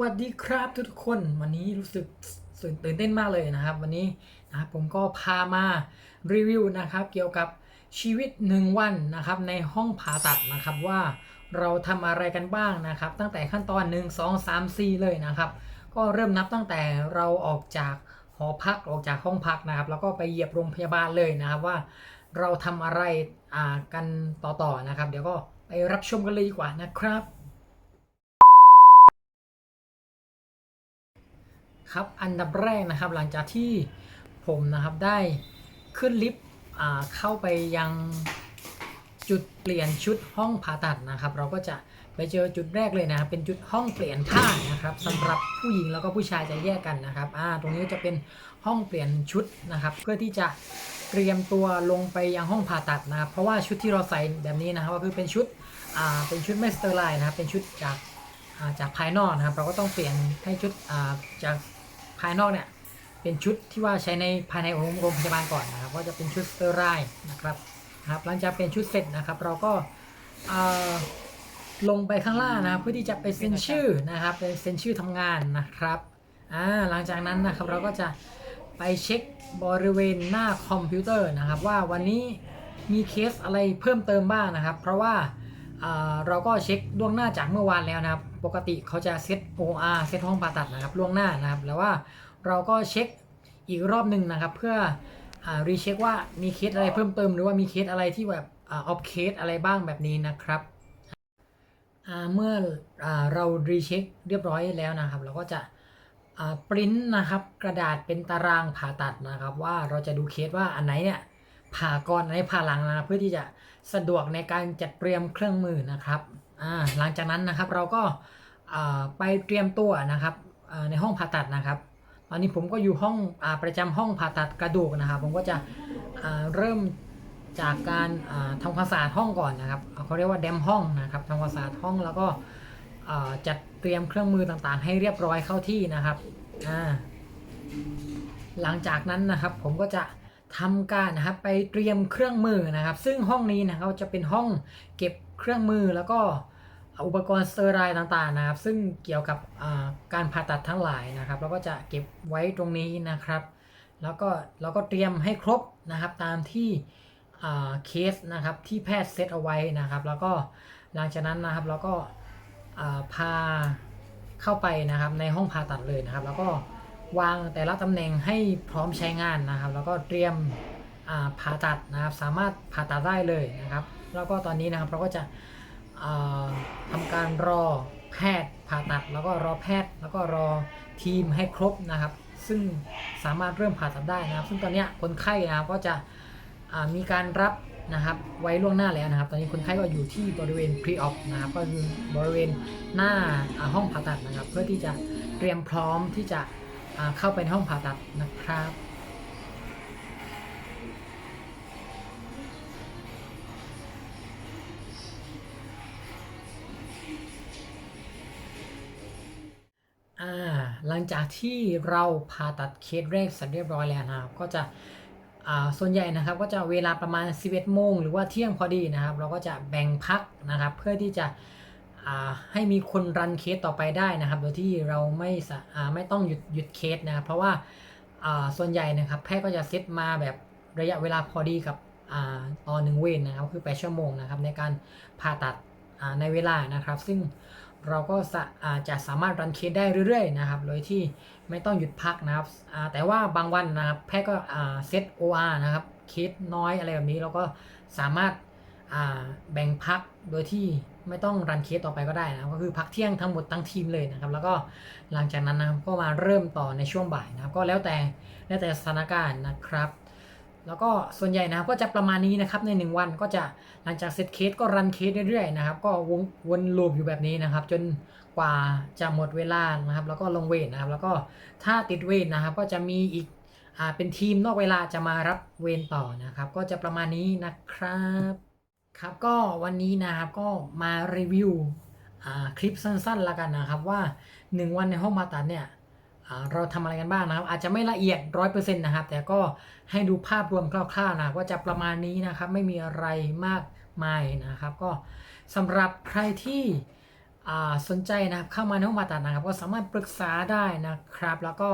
วัสดีครับทุกคนวันนี้รู้สึกตื่นเต้นมากเลยนะครับ วันนี้นะครับผมก็พามารีวิวนะครับ เกี่ยวกับชีวิตหนึ่งวันนะครับ ในห้องผ่าตัดนะครับว่าเราทำอะไรกันบ้างนะครับ ตั้งแต่ขั้นตอน 1 2 3 4 เลยนะครับ ก็เริ่มนับตั้งแต่เราออกจากหอพักออกจากห้องพักนะครับ แล้วก็ไปเหยียบโรงพยาบาลเลยนะครับว่า เราทำอะไรกันต่อๆนะครับ เดี๋ยวก็ไปรับชมกันเลยดีกว่านะครับ ครับอันดับแรกนะครับหลังจากที่ผมนะครับได้ขึ้นลิฟต์เข้าไปยังจุดเปลี่ยนชุดห้องผ่าตัดนะครับ เราก็จะไปเจอจุดแรกเลยนะครับเป็นจุดห้องเปลี่ยนผ้านะครับสำหรับผู้หญิงแล้วก็ผู้ชายจะแยกกันนะครับอ่าตรงนี้จะเป็นห้องเปลี่ยนชุดนะครับ เพื่อที่จะเตรียมตัวลงไปยังห้องผ่าตัดนะครับ เพราะว่าชุดที่เราใส่แบบนี้นะครับก็คือเป็นชุดอ่าเป็นชุดไม่สเตอร์ไลน์นะครับเป็นชุดจากจากภายนอกนะครับ เราก็ต้องเปลี่ยนให้ชุดจาก ภายนอกเนี่ยเป็นชุดที่ว่าใช้ในภายในโรงโรงพยาบาลก่อนนะครับก็จะเป็นชุดสเตอร์ไรน์นะครับนะครับหลังจากเป็นชุดเสร็จนะครับเราก็อ่าลงไปข้างล่างนะครับเพื่อที่จะไปเซ็นชื่อนะครับไปเซ็นชื่อทำงานนะครับอ่าหลังจากนั้นนะครับเราก็จะไปเช็คบริเวณหน้าคอมพิวเตอร์นะครับ ว่าวันนี้มีเคสอะไรเพิ่มเติมบ้างนะครับ เพราะว่า เราก็เช็คล่วงหน้าจากเมื่อวานแล้วนะครับ ปกติเขาจะเซต OR เซตห้องผ่าตัดนะครับล่วงหน้านะครับ แล้วว่าเราก็เช็คอีกรอบหนึ่งนะครับ เพื่ออรีเช็คว่ามีเคสอะไรเพิ่มเติม หรือว่ามีเคสอะไรที่แบบออฟเคสอะไรบ้างแบบนี้นะครับเมื่ออเรารีเช็คเรียบร้อยแล้วนะครับ เราก็จะปริ้นนะครับกระดาษเป็นตารางผ่าตัดนะครับ ว่าเราจะดูเคสว่าอันไหนเนี่ย ผ่าก่อนอันผ่าหลังนะเพื่อที่จะสะดวกในการจัดเตรียมเครื่องมือนะครับหลังจากนั้นนะครับเราก็ไปเตรียมตัวนะครับในห้องผ่าตัดนะครับตอนนี้ผมก็อยู่ห้องอประจำห้องผ่าตัดกระดูกนะครับ ผมก็จะเริ่มจากการอ่าทำความสะอาดห้องก่อนนะครับเขาเรียกว่าแดมห้องนะครับทำความสะอาดห้องแล้วก็จัดเตรียมเครื่องมือต่างๆ ให้เรียบร้อยเข้าที่นะครับหลังจากนั้นนะครับผมก็จะ ทำการนะครับไปเตรียมเครื่องมือนะครับ ซึ่งห้องนี้นะครับจะเป็นห้องเก็บเครื่องมือแล้วก็อุปกรณ์สเตอร์ไรล์ต่างๆนะครับ ซึ่งเกี่ยวกับการผ่าตัดทั้งหลายนะครับเราก็จะเก็บไว้ตรงนี้นะครับ แล้วก็เราก็เตรียมให้ครบนะครับตามที่เคสนะครับที่แพทย์เซตเอาไว้นะครับ แล้วก็หลังจากนั้นนะครับเราก็พาเข้าไปนะครับในห้องผ่าตัดเลยนะครับ แล้วก็ วางแต่ละตำแหน่งให้พร้อมใช้งานนะครับ แล้วก็เตรียมผ่าตัดนะครับ สามารถผ่าตัดได้เลยนะครับ แล้วก็ตอนนี้นะครับเราก็จะอ่าทำการรอแพทย์ผ่าตัด แล้วก็รอแพทย์ แล้วก็รอทีมให้ครบนะครับ ซึ่งสามารถเริ่มผ่าตัดได้นะครับ ซึ่งตอนนี้คนไข้นะครับก็จะมีการรับนะครับไว้ล่วงหน้าแล้วนะครับ ตอนนี้คนไข้ก็อยู่ที่บริเวณ pre-op นะครับ ก็คือบริเวณหน้าห้องผ่าตัดนะครับ เพื่อที่จะเตรียมพร้อมที่จะ เข้าไปในห้องผ่าตัดนะครับหลังจากที่เราผ่าตัดเคสแรกเสร็จเรียบร้อยแล้วนะครับ ก็จะส่วนใหญ่นะครับ ก็จะเวลาประมาณ 11โมงหรือว่าเที่ยงพอดีนะครับ เราก็จะแบ่งพักนะครับ เพื่อที่จะ ให้มีคนรันเคสต่อไปได้นะครับ โดยที่เราไม่ไม่ต้องหยุดหยุดเคสนะครับเพราะว่าส่วนใหญ่นะครับแพทย์ก็จะเซตมาแบบระยะเวลาพอดีกับอ่าตอนหนึ่งเวนนะครับคือ 8 ชั่วโมงนะครับในการผ่าตัดในเวลานะครับ ซึ่งเราก็สะจะสามารถรันเคสได้เรื่อยๆนะครับโดยที่ไม่ต้องหยุดพักนะครับแต่ว่าบางวันนะครับแพทย์ก็เซต OR นะครับเคสน้อยอะไรแบบนี้เราก็สามารถ แบ่งพักโดยที่ไม่ต้องรันเคสต่อไปก็ได้นะครับก็คือพักเที่ยงทั้งหมดทั้งทีมเลยนะครับ แล้วก็หลังจากนั้นนะครับก็มาเริ่มต่อในช่วงบ่ายนะครับ ก็แล้วแต่แล้วแต่สถานการณ์นะครับ แล้วก็ส่วนใหญ่นะครับก็จะประมาณนี้นะครับใน 1 วันก็จะหลังจากเซตเคสก็รันเคสเรื่อยๆนะครับก็วงวนลูปอยู่แบบนี้นะครับ จนกว่าจะหมดเวลานะครับ แล้วก็ลงเวทนะครับ แล้วก็ถ้าติดเวทนะครับ ก็จะมีอีกอ่าเป็นทีมนอกเวลาจะมารับเวรต่อนะครับ ก็จะประมาณนี้นะครับ ครับก็วันนี้นะครับก็มารีวิวคลิปสั้นๆละกันนะครับว่า 1 วันในห้องมาตัดเนี่ยเราทำอะไรกันบ้างนะครับ อาจจะไม่ละเอียดร้อยเปอร์เซ็นต์นะครับ แต่ก็ให้ดูภาพรวมคร่าวๆนะว่าจะประมาณนี้นะครับ ไม่มีอะไรมากมายนะครับ ก็สำหรับใครที่สนใจนะครับเข้ามาในห้องผ่าตัดนะครับ ก็สามารถปรึกษาได้นะครับ แล้วก็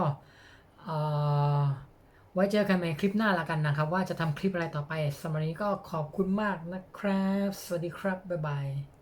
ไว้เจอกันในคลิปหน้าละกันนะครับ ว่าจะทำคลิปอะไรต่อไปสำหรับวันนี้ก็ขอบคุณมากนะครับ สวัสดีครับ บ๊ายบาย